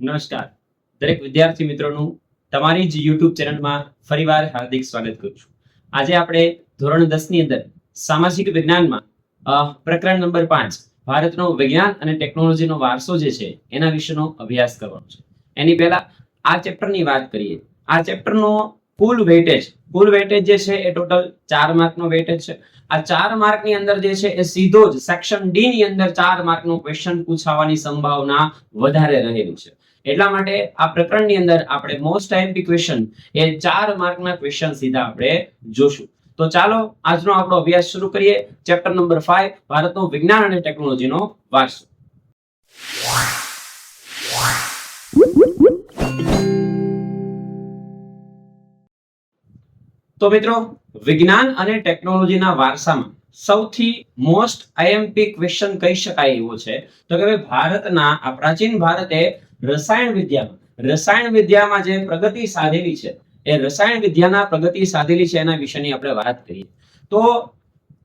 નમસ્કાર. દરેક વિદ્યાર્થી મિત્રોનું તમારી જ યુટ્યુબ ચેનલમાં ફરીવાર હાર્દિક સ્વાગત કરું છું. આજે આપણે ધોરણ દસની અંદર સામાજિક વિજ્ઞાનમાં પ્રકરણ નંબર પાંચ, ભારતનો વિજ્ઞાન અને ટેકનોલોજીનો વારસો જે છે, એના વિશેનો અભ્યાસ કરવાનો છે. એની પહેલા આ ચેપ્ટરની વાત કરીએ. આ ચેપ્ટરનો કુલ વેટેજ કુલ વેટેજ જે છે એ ટોટલ ચાર માર્કનો વેટેજ છે. આ ચાર માર્કની અંદર જે છે એ સીધો જ સેક્શન ડી ની અંદર ચાર માર્કનો ક્વેશ્ચન પૂછાવાની સંભાવના વધારે રહેલી છે. એટલા માટે આ પ્રકરણની અંદર આપણે મોસ્ટ આઈએમપી ક્વેશ્ચન એ ચાર માર્કના ક્વેશ્ચન સીધા આપણે જોશું. તો ચાલો આજનો આપણો અભ્યાસ શરૂ કરીએ. ચેપ્ટર નંબર 5 ભારતનો વિજ્ઞાન અને ટેકનોલોજીનો વારસો. તો મિત્રો, વિજ્ઞાન અને ટેકનોલોજીના વારસામાં સૌથી મોસ્ટ આઈએમપી ક્વેશ્ચન કહી શકાય એવો છે. તો કે ભારતના, આ પ્રાચીન ભારતે રસાયણ વિદ્યામાં. રસાયણ વિદ્યામાં જે પ્રગતિ સાધેલી છે, એ રસાયણ વિદ્યાના પ્રગતિ સાધેલી છે એના વિશેની આપણે વાત કરીએ. તો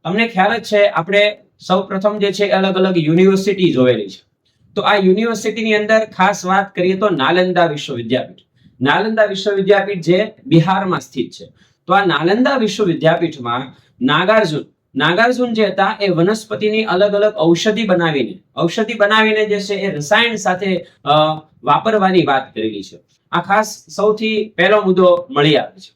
તમને ખ્યાલ જ છે, આપણે સૌ પ્રથમ જે છે અલગ અલગ યુનિવર્સિટી જોયેલી છે. તો આ યુનિવર્સિટીની અંદર ખાસ વાત કરીએ તો નાલંદા વિશ્વવિદ્યાપીઠ. નાલંદા વિશ્વવિદ્યાપીઠ જે બિહારમાં સ્થિત છે. તો આ નાલંદા વિશ્વવિદ્યાપીઠમાં નાગાર્જુન નાગાર્જુન જે હતા, એ વનસ્પતિની અલગ અલગ ઔષધિ બનાવીને ઔષધિ બનાવીને જે છે એ રસાયણ સાથે વાપરવાની વાત કરેલી છે. આ ખાસ સૌથી પહેલો મુદ્દો મળી આવે છે.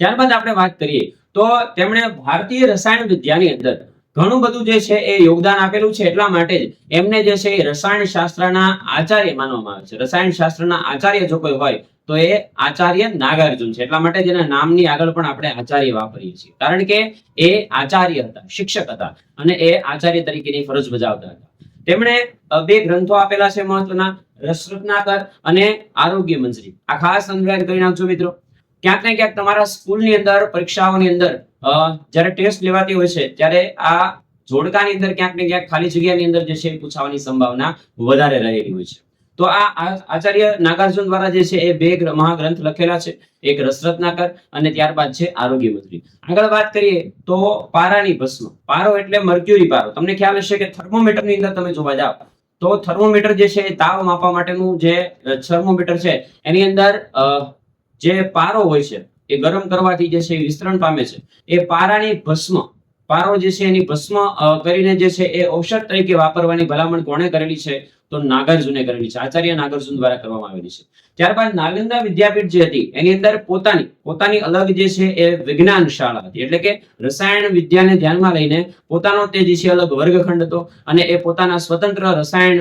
ત્યારબાદ આપણે વાત કરીએ, તો તેમણે ભારતીય રસાયણ વિદ્યાની અંદર ઘણું બધું જે છે એ યોગદાન આપેલું છે એટલા માટે જ એમને જે છે એ રસાયણ શાસ્ત્રના આચાર્ય માનવામાં આવે છે. રસાયણ શાસ્ત્રના આચાર્ય જો કોઈ હોય તો એ આચાર્ય નાગાર્જુન છે. એટલા માટે જેના નામની આગળ પણ આપણે આચાર્ય વાપરીએ છીએ. કારણ કે એ આચાર્ય હતા, શિક્ષક હતા અને એ આચાર્ય તરીકેની ફરજ બજાવતા હતા. તેમણે બે ગ્રંથો આપેલા છે મહત્વના રસરત્નાકર અને આરોગ્ય મંજરી. આ ખાસ અંદરાય કરી નાખજો મિત્રો. ક્યાંક ને ક્યાંક તમારા સ્કૂલની અંદર, પરીક્ષાઓની અંદર જ્યારે ટેસ્ટ લેવાતી હોય છે, ત્યારે આ જોડકાની અંદર ક્યાંક ને ક્યાંક ખાલી જગ્યાની અંદર જે છે પૂછાવાની સંભાવના વધારે રહેલી હોય છે. તો આ આચાર્ય નાગાર્જુન દ્વારા જે છે એ બે મહાગ્રંથ લખેલા છે. એક રસરત્નાકર અને ત્યારબાદ છે આરોગ્ય મંત્રી. આગળ વાત કરીએ તો પારાની ભસ્મ. પારો એટલે મર્ક્યુરી પારો. તમને ખ્યાલ હશે કે થર્મોમીટરની અંદર તમે જોવા જાઓ તો થર્મોમીટર જે છે તાવ માપવા માટેનું જે થર્મોમીટર છે, એની અંદર જે પારો હોય છે, એ ગરમ કરવાથી જે છે એ વિસ્તરણ પામે છે. એ પારાની ભસ્મ, પારો જે છે એની ભસ્મ કરીને જે છે એ ઔષધ તરીકે વાપરવાની ભલામણ કોણે કરેલી છે? તો નાગાર્જુને કરેલી છે. આચાર્ય નાગાર્જુન દ્વારા કરવામાં આવેલી છે. ત્યારબાદ નાલંદા વિદ્યાપીઠ જે હતી, એની અંદર પોતાની પોતાની અલગ જે છે એ વિજ્ઞાન શાળા હતી. એટલે કે રસાયણ વિદ્યાને ધ્યાનમાં લઈને પોતાનો તે જે છે અલગ વર્ગખંડ હતો અને એ પોતાના સ્વતંત્ર રસાયણ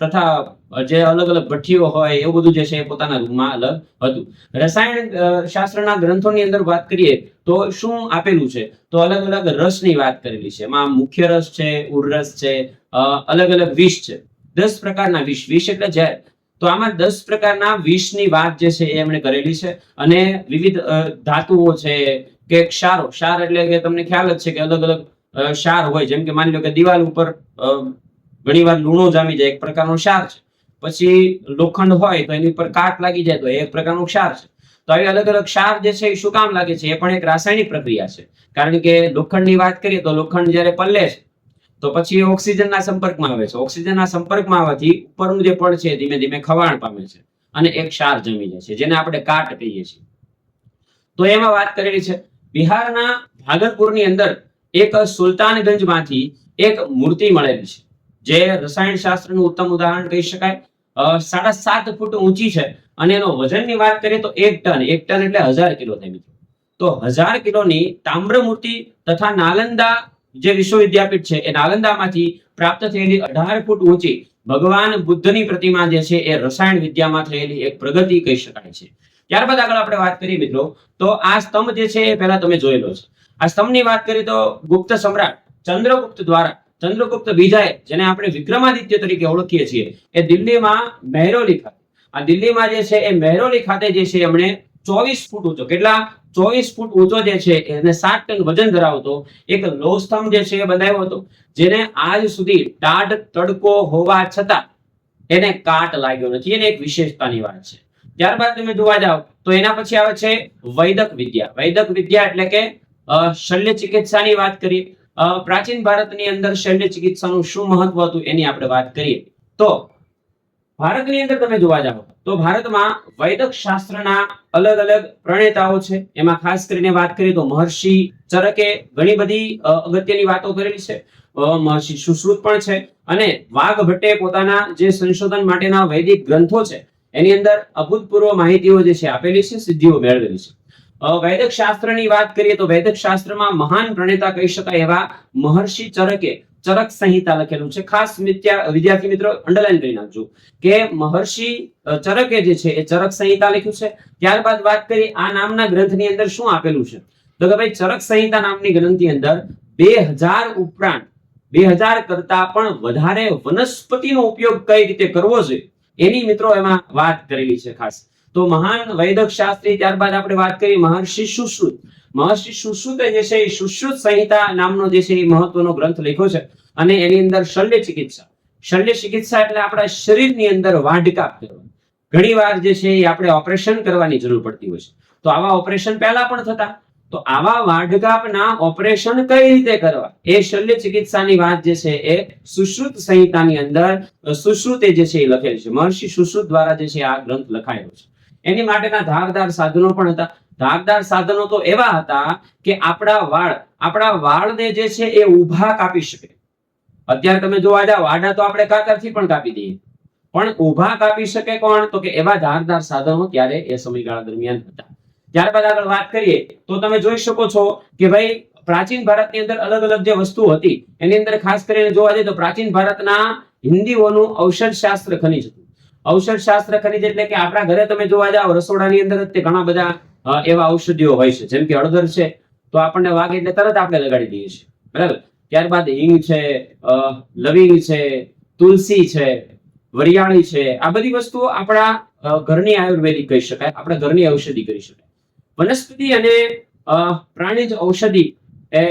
તથા જે અલગ અલગ ભઠ્ઠીઓ હોય, એવું બધું જે છે એ પોતાના રૂમમાં અલગ હતું. રસાયણ શાસ્ત્રના ગ્રંથોની અંદર વાત કરીએ તો શું આપેલું છે? તો અલગ અલગ રસની વાત કરેલી છે. એમાં મુખ્ય રસ છે, ઉરરસ છે અલગ અલગ વિષ છે. દસ પ્રકારના વિષ. વિષ એટલે ઝેર. તો આમાં દસ પ્રકારના વિષની વાત જે છે એ એમણે કરેલી છે અને વિવિધ ધાતુઓ છે કે ક્ષારો. ક્ષાર એટલે કે તમને ખ્યાલ જ છે કે અલગ અલગ ક્ષાર હોય. જેમ કે માની લો કે દિવાલ ઉપર ઘણીવાર લૂણો જામી જાય, એક પ્રકારનો ક્ષાર છે. પછી લોખંડ હોય તો એની ઉપર કાટ લાગી જાય તો એ એક પ્રકારનો ક્ષાર છે. તો આવી અલગ અલગ ક્ષાર જે છે એ શું કામ લાગે છે? એ પણ એક રાસાયણિક પ્રક્રિયા છે. કારણ કે લોખંડની વાત કરીએ તો લોખંડ જ્યારે પલ્લે છે, તો પછી એ ઓક્સિજનના સંપર્કમાં આવે છે. ઓક્સિજનના સંપર્કમાં આવવાથી ઉપરનું જે પડ છે ધીમે ધીમે ખવાણ પામે છે અને એક ક્ષાર જમી જાય છે, જેને આપણે કાટ કહીએ છીએ. તો એમાં વાત કરેલી છે, બિહારના ભાગલપુરની અંદર એક સુલતાનગંજમાંથી એક મૂર્તિ મળેલી છે. જે રસાયણ શાસ્ત્રનું ઉત્તમ ઉદાહરણ કહી શકાય. સાડા સાત ફૂટ ઊંચી છે અને એનો વજનની વાત કરીએ તો એક ટન એક ટન એટલે હજાર કિલો થાય મિત્રો. તો હજાર કિલોની તામ્ર મૂર્તિ તથા નાલંદા જે વિશ્વવિદ્યાપીઠ છે, એ નાલંદામાંથી પ્રાપ્ત થયેલી અઢાર ફૂટ ઊંચી ભગવાન બુદ્ધની પ્રતિમા જે છે, એ રસાયણ વિદ્યામાં થયેલી એક પ્રગતિ કહી શકાય છે. ત્યારબાદ આગળ આપણે વાત કરીએ મિત્રો, તો આ સ્તંભ જે છે, એ પહેલા તમે જોયેલો છે. આ સ્તંભની વાત કરીએ તો ગુપ્ત સમ્રાટ ચંદ્રગુપ્ત દ્વારા ચંદ્રગુપ્ત બીજાએ, જેને આપણે વિક્રમાદિત્ય તરીકે ઓળખીએ છીએ, એ દિલ્હીમાં મહેરોલી ખાતે. આ દિલ્હીમાં જે છે, એ મહેરોલી ખાતે જે છે, એમણે ચોવીસ ફૂટ ઊંચો, કેટલા? ચોવીસ ફૂટ ઊંચો જે છે, એને સાત ટન વજન ધરાવતો એક લોહ સ્તંભ જે છે, એ બનાવ્યો હતો, જેને આજ સુધી ટાઢ તડકો હોવા છતાં એને કાટ લાગ્યો નથી. એને એક વિશેષતાની વાત છે. ત્યારબાદ તમે જોવા જાઓ, તો એના પછી આવે છે વૈદક વિદ્યા. વૈદક વિદ્યા એટલે કે શલ્ય ચિકિત્સાની વાત કરીએ. પ્રાચીન ભારતની અંદર શલ્ય ચિકિત્સાનું શું મહત્વ હતું એની આપણે વાત કરીએ. તો, ભારતની અંદર તમે જોવા જાઓ, તો ભારતમાં વૈદક શાસ્ત્રના અલગ અલગ પ્રણેતાઓ છે. એમાં ખાસ કરીને વાત કરીએ તો મહર્ષિ ચરકે ઘણી બધી અગત્યની વાતો કરેલી છે. મહર્ષિ સુશ્રુત પણ છે અને વાઘ ભટ્ટે પોતાના જે સંશોધન માટેના વૈદિક ગ્રંથો છે, એની અંદર અભૂતપૂર્વ માહિતીઓ જે છે આપેલી છે, સિદ્ધિઓ મેળવેલી છે. વૈદક શાસ્ત્રની વાત કરીએ તો વૈદક શાસ્ત્રમાં મહાન પ્રણેતા કહી શકાય એવા મહર્ષિ ચરકે ચરક સંહિતા લખેલું છે. ખાસ વિદ્યાર્થી મિત્રો અંડરલાઈન કરી નાખજો. કે મહર્ષિ ચરકે જે છે એ ચરક સંહિતા લખ્યું છે. ત્યારબાદ વાત કરી આ નામના ગ્રંથની અંદર શું આપેલું છે? તો કે ભાઈ ચરક સંહિતા નામની ગ્રંથની અંદર બે હજાર ઉપરાંત, બે હજાર કરતા પણ વધારે વનસ્પતિનો ઉપયોગ કઈ રીતે કરવો જોઈએ? એની મિત્રો એમાં વાત કરેલી છે ખાસ. તો મહાન વૈદક શાસ્ત્રી ત્યારબાદ આપણે વાત કરી મહર્ષિ સુશ્રુત. મહર્ષિ સુશ્રુતે જે છે એ સુશ્રુત સંહિતા નામનો જે છે એ મહત્વનો ગ્રંથ લખ્યો છે અને એની અંદર શલ્ય ચિકિત્સા. શલ્ય ચિકિત્સા એટલે આપણા શરીરની અંદર વાઢકાપ કરવા ઘણી વાર જે છે એ આપણે ઓપરેશન કરવાની જરૂર પડતી હોય છે. તો આવા ઓપરેશન પહેલા પણ થતા. તો આવા વાઢકાપના ઓપરેશન કઈ રીતે કરવા? એ શલ્ય ચિકિત્સાની વાત જે છે એ સુશ્રુત સંહિતાની અંદર સુશ્રુતે જે છે એ લખેલી છે. મહર્ષિ સુશ્રુત દ્વારા જે છે આ ગ્રંથ લખાયેલો છે. એની માટેના ધારદાર સાધનો પણ હતા. ધારદાર સાધનો તો એવા હતા કે આપણા વાળ, આપણા વાળને જે છે એ ઊભા કાપી શકે. અત્યારે તમે જોવા જાઓ, આડા તો આપણે કાતરથી પણ કાપી દઈએ. પણ ઊભા કાપી શકે કોણ? તો કે એવા ધારદાર સાધનો ત્યારે એ સમયગાળા દરમિયાન હતા. ત્યારબાદ આગળ વાત કરીએ, તો તમે જોઈ શકો છો કે ભાઈ, પ્રાચીન ભારતની અંદર અલગ અલગ જે વસ્તુ હતી, એની અંદર ખાસ કરીને જોવા જઈએ તો પ્રાચીન ભારતના હિન્દીઓનું ઔષધ શાસ્ત્ર ખનિજ હતું. ઔષધ શાસ્ત્ર ખનિજ એટલે કે આપણા ઘરે તમે જોવા જાઓ, રસોડાની અંદર ઘણા બધા એવા ઔષધિઓ હોય છે. જેમ કે હળદર છે, તો આપણને વાગે એટલે તરત આપણે લગાડી દઈએ છીએ. બરાબર? ત્યારબાદ હિંગ છે લવિંગ છે, તુલસી છે, વરિયાળી છે. આ બધી વસ્તુઓ આપણા ઘરની આયુર્વેદિક કહી શકાય, આપણા ઘરની ઔષધિ કરી શકાય. વનસ્પતિ અને પ્રાણીજ ઔષધિ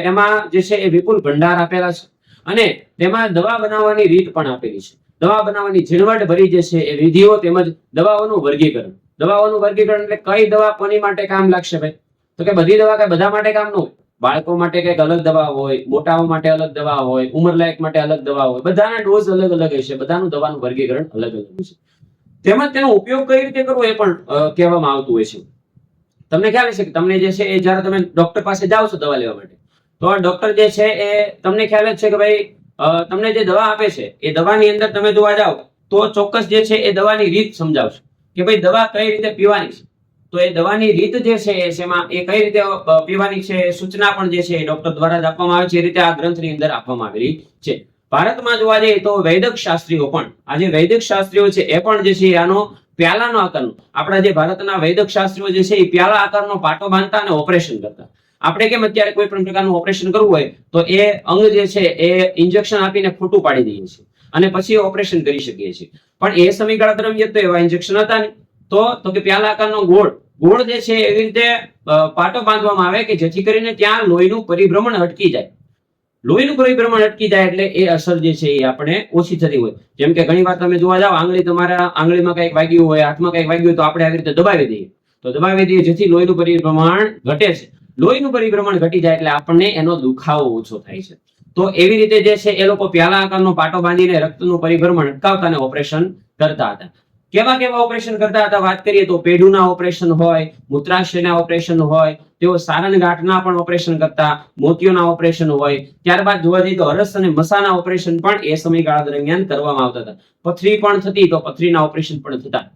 એમાં જે છે એ વિપુલ ભંડાર આપેલા છે. અને તેમાં દવા બનાવવાની રીત પણ આપેલી છે. દવા બનાવવાની ઝીણવટ ભરી જે છે એ વિધિઓ તેમજ દવાઓનું વર્ગીકરણ. દવાઓનું વર્ગીકરણ એટલે કઈ દવા કોની માટે કામ લાગશે ભાઈ? તો કે બધી દવા કઈ બધા માટે કામ ન બાળકો માટે કંઈક અલગ દવા હોય, મોટાઓ માટે અલગ દવા હોય, ઉંમરલાયક માટે અલગ દવા હોય. બધાના ડોઝ અલગ અલગ હશે, બધાનું દવાનું વર્ગીકરણ અલગ અલગ છે તેમજ તેનો ઉપયોગ કઈ રીતે કરવો એ પણ કહેવામાં આવતું હોય છે. તમને ખ્યાલ છે કે તમને જે છે એ જ્યારે તમે ડોક્ટર પાસે જાઓ છો દવા લેવા માટે, તો આ ડોક્ટર જે છે એ તમને ખ્યાલ જ છે કે ભાઈ તમને જે દવા આપે છે, એ દવાની અંદર તમે જોવા જાઓ, તો ચોક્કસ જે છે એ દવાની રીત સમજાવશે કે ભાઈ દવા કઈ રીતે પીવાની છે. તો એ દવાની રીત જે છે, એમાં એ કઈ રીતે પીવાની છે સૂચના પણ જે છે એ ડોક્ટર દ્વારા જ આપવામાં આવે છે, એ રીતે આ ગ્રંથની અંદર આપવામાં આવેલી છે. ભારતમાં જોવા જઈએ તો વૈદક શાસ્ત્રીઓ પણ, આ જે વૈદક શાસ્ત્રીઓ છે, એ પણ જે છે આનો પ્યાલાનો આકારનો, આપણા જે ભારતના વૈદક શાસ્ત્રીઓ જે છે એ પ્યાલા આકારનો પાટો બાંધતા અને ઓપરેશન કરતા. આપણે કેમ અત્યારે કોઈ પણ પ્રકારનું ઓપરેશન કરવું હોય, તો એ અંગ જે છે એ ઇન્જેક્શન આપીને ખોટું પાડી દઈએ છીએ અને પછી ઓપરેશન કરી શકીએ છીએ. પણ એ સમયગાળા દરમિયાન તો એવા ઇન્જેક્શન હતા ને. તો તો કે પ્યાલા આકારનો ગોળ ગોળ જે છે એવી રીતે પાટો બાંધવામાં આવે કે જેથી કરીને ત્યાં લોહીનું પરિભ્રમણ અટકી જાય. લોહીનું પરિભ્રમણ અટકી જાય એટલે એ અસર જે છે એ આપણે ઓછી થતી હોય. જેમ કે ઘણી વાર તમે જોવા જાઓ આંગળી તમારા આંગળીમાં કંઈક વાગ્યું હોય, હાથમાં કંઈક વાગ્યું હોય તો આપણે આવી રીતે દબાવી દઈએ. તો દબાવી દઈએ જેથી લોહીનું પરિભ્રમણ ઘટે છે. લોહીનું પરિભ્રમણ ઘટી જાય એટલે આપણને એનો દુખાવો ઓછો થાય છે. તો એવી રીતે જે છે એ લોકો પ્યાલા આકારનો પાટો બાંધીને રક્તનું પરિભ્રમણ અટકાવતા અને ઓપરેશન કરતા હતા. કેવા કેવા ઓપરેશન કરતા હતા? વાત કરીએ તો પેઢુના ઓપરેશન હોય, મૂત્રાશયના ઓપરેશન હોય, તેઓ સારણ ગાંઠના પણ ઓપરેશન કરતા મોતિયોના ઓપરેશન હોય. ત્યારબાદ જોવા જઈએ તો હરસ અને મસાના ઓપરેશન પણ એ સમયગાળા દરમિયાન કરવામાં આવતા હતા. પથરી પણ થતી તો પથરીના ઓપરેશન પણ થતા.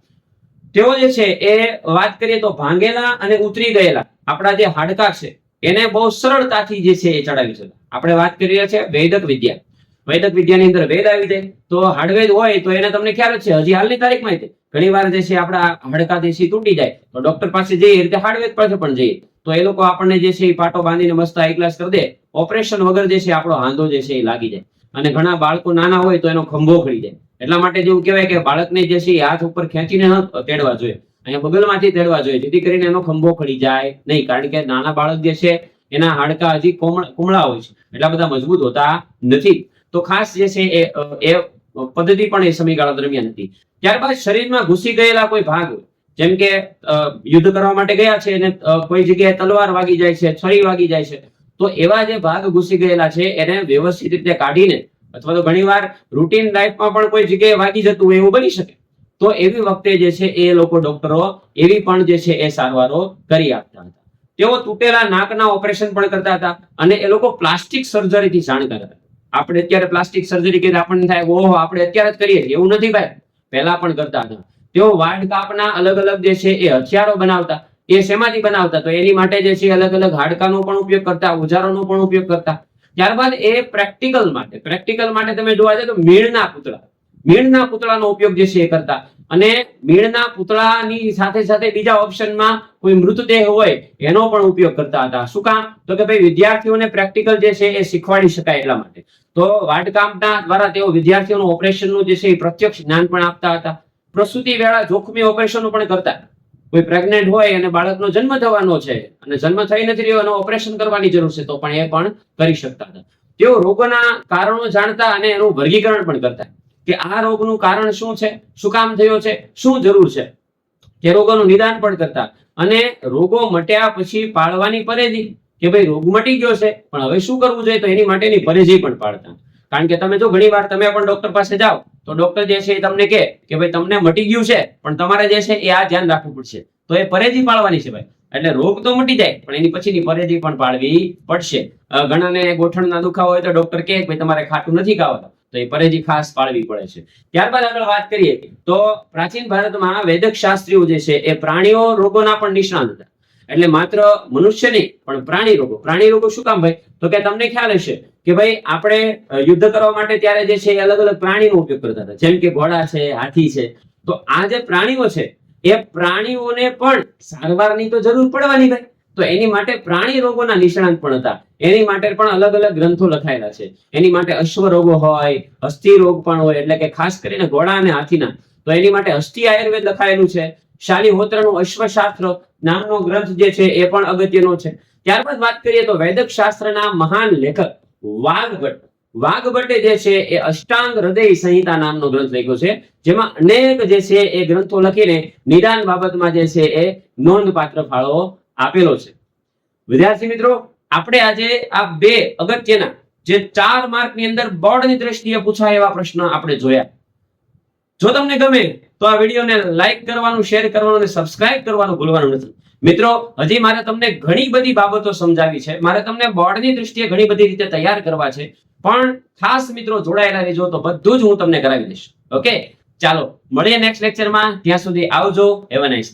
તેઓ જે છે એ વાત કરીએ તો ભાંગેલા અને ઉતરી ગયેલા. આપણા જે હાડકા છે, એને બહુ સરળતાથી જે છે એ ચડાવી શકે આપણે વાત કરી રહ્યા છે વૈદક વિદ્યા. વૈદક વિદ્યાની અંદર વેદ આવી જાય. તો હાડવેદ હોય તો એને તમને ખ્યાલ જ છે. હજી હાલની તારીખમાં ઘણી વાર જે છે આપણા હાડકા છે તૂટી જાય. તો ડોક્ટર પાસે જઈએ રીતે હાર્ડવેર પાસે પણ જઈએ. તો એ લોકો આપણને જે છે એ પાટો બાંધીને મસ્ત હાઈ ક્લાસ કરી દે. ઓપરેશન વગર જે છે આપણો હાંધો જે છે એ લાગી જાય. અને ઘણા બાળકો નાના હોય તો એનો ખંભો ખડી જાય. એટલા માટે જેવું કહેવાય કે બાળકને જે છે હાથ ઉપર ખેંચીને તેડવા જોઈએ. અહીંયા બગલમાંથી તેડવા જોઈએ, જેથી કરીને એનો ખંભો ખડી જાય નહીં. કારણ કે નાના બાળક જે છે, એના હાડકા હજી કોમળ હોય છે. એટલા બધા મજબૂત હોતા નથી. તો ખાસ જે છે એ એ પદ્ધતિ પણ એ સમયગાળા દરમિયાન હતી. ત્યારબાદ શરીરમાં ઘૂસી ગયેલા કોઈ ભાગ જેમ કે યુદ્ધ કરવા માટે ગયા છે અને કોઈ જગ્યાએ તલવાર વાગી જાય છે, છરી વાગી જાય છે, તો એવા જે ભાગ ઘૂસી ગયેલા છે, એને વ્યવસ્થિત રીતે કાઢીને અથવા તો ઘણીવાર રૂટીન લાઈફમાં પણ કોઈ જગ્યાએ વાગી જતું હોય એવું બની શકે. તો એવી વખતે જે છે એ લોકો ડોક્ટરો એવી પણ જે છે એ સારવારો કરી આપતા હતા. તેઓ તૂટેલા નાકના ઓપરેશન પણ કરતા હતા અને એ લોકો પ્લાસ્ટિક સર્જરીથી જાણકાર હતા. આપણે અત્યારે પ્લાસ્ટિક સર્જરી કરી આપણને થાય, ઓહો, આપણે અત્યારે જ કરીએ એવું નથી ભાઈ. પહેલા પણ કરતા હતા. તેઓ વાડ કાપના અલગ અલગ જે છે એ હથિયારો બનાવતા, એ શેમાંથી બનાવતા? તો એની માટે જે છે અલગ અલગ હાડકાનો પણ ઉપયોગ કરતા ઓજારોનો પણ ઉપયોગ કરતા. ત્યારબાદ એ પ્રેક્ટિકલ માટે પ્રેક્ટિકલ માટે તમે જોવા જાય તો મીણના પૂતળા. મીણના પૂતળાનો ઉપયોગ જે છે એ કરતા. અને મીણના પૂતળાની સાથે સાથે બીજા ઓપ્શનમાં કોઈ મૃતદેહ હોય, એનો પણ ઉપયોગ કરતા હતા. શું કામ? તો કે ભાઈ વિદ્યાર્થીઓને પ્રેક્ટિકલ જે છે એ શીખવાડી શકાય એટલા માટે. તો વાટકામના દ્વારા તેઓ વિદ્યાર્થીઓનું ઓપરેશનનું જે છે એ પ્રત્યક્ષ જ્ઞાન પણ આપતા હતા. પ્રસૂતિ વેળા જોખમી ઓપરેશનો પણ કરતા કોઈ પ્રેગ્નેન્ટ હોય અને બાળકનો જન્મ થવાનો છે અને જન્મ થઈ નથી રહ્યો એનો ઓપરેશન કરવાની જરૂર છે, તો પણ એ પણ કરી શકતા હતા. તેઓ રોગોના કારણો જાણતા અને એનું વર્ગીકરણ પણ કરતા. કે આ રોગનું કારણ શું છે? શું કામ થયો છે? શું જરૂર છે? તે રોગોનું નિદાન પણ કરતા. અને રોગો મટ્યા પછી પાળવાની પરેજી કે ભાઈ રોગ મટી ગયો છે, પણ હવે શું કરવું જોઈએ? તો એની માટેની પરેજી પણ પાડતા. કારણ કે તમે જો ઘણી વાર તમે પણ ડોક્ટર પાસે જાઓ તો ડોક્ટર જે છે એ તમને કે ભાઈ તમને મટી ગયું છે, પણ તમારે જે છે એ આ ધ્યાન રાખવું પડશે. તો એ પરેજી પાળવાની છે ભાઈ. એટલે રોગ તો મટી જાય, પણ એની પછીની પરેજી પણ પાળવી પડશે. ઘણાને ગોઠણના દુખાવો હોય તો ડોક્ટર કે ભાઈ, તમારે ખાટું નથી ખાવાનું તો એ પરેજી ખાસ પાળવી પડે છે. ત્યારબાદ આગળ વાત કરીએ, તો પ્રાચીન ભારતમાં વેદક શાસ્ત્રીઓ જે છે એ પ્રાણીઓ રોગોના પણ નિષ્ણાત હતા. એટલે માત્ર મનુષ્ય નહીં, પણ પ્રાણી રોગો. પ્રાણી રોગો શું કામ ભાઈ? તો કે તમને ખ્યાલ હશે કે ભાઈ આપણે યુદ્ધ કરવા માટે ત્યારે જે છે એ અલગ અલગ પ્રાણીનો ઉપયોગ કરતા હતા. જેમ કે ઘોડા છે, હાથી છે. તો આ જે પ્રાણીઓ છે, એ પ્રાણીઓને પણ સારવારની તો જરૂર પડવાની ભાઈ. તો એની માટે પ્રાણી રોગોના નિષ્ણાંત પણ હતા. એની માટે પણ અલગ અલગ ગ્રંથો લખાયેલા છે. એની માટે અશ્વ રોગો હોય, અસ્થિ રોગ પણ હોય, એટલે કે ખાસ કરીને ઘોડા અને હાથીના. તો એની માટે અસ્થિ આયુર્વેદ લખાયેલું છે. શાલીહોત્રનું અશ્વશાસ્ત્ર નામનો ગ્રંથ જે છે એ પણ અગત્યનો છે. ત્યારબાદ વાત કરીએ તો વૈદક શાસ્ત્રના મહાન લેખક વાઘભટ્ટ. વાઘભટ્ટે જે છે એ અષ્ટાંગ હૃદય સંહિતા નામનો ગ્રંથ લખ્યો છે, જેમાં અનેક જે છે એ ગ્રંથો લખીને નિદાન બાબતમાં જે છે એ નોંધપાત્ર ફાળો આપેલો છે. વિદ્યાર્થી મિત્રો, આપણે આજે આ બે અગત્યના જે ચાર માર્કની અંદર બોર્ડની દ્રષ્ટિએ પૂછાય એવા પ્રશ્ન આપણે જોયા. જો તમને ગમે તો આ વિડીયોને લાઈક કરવાનું શેર કરવાનું અને સબસ્ક્રાઇબ કરવાનું ભૂલવાનું નથી. મિત્રો, હજી મારે તમને ઘણી બધી બાબતો સમજાવી છે. મારે તમને બોર્ડની દ્રષ્ટિએ ઘણી બધી રીતે તૈયાર કરવા છે. પણ ખાસ મિત્રો જોડાયેલા રહેજો તો બધું જ હું તમને કરાવી દઈશ. ઓકે ચાલો, મળીએ નેક્સ્ટ લેક્ચરમાં ત્યાં સુધી આવજો. Have a nice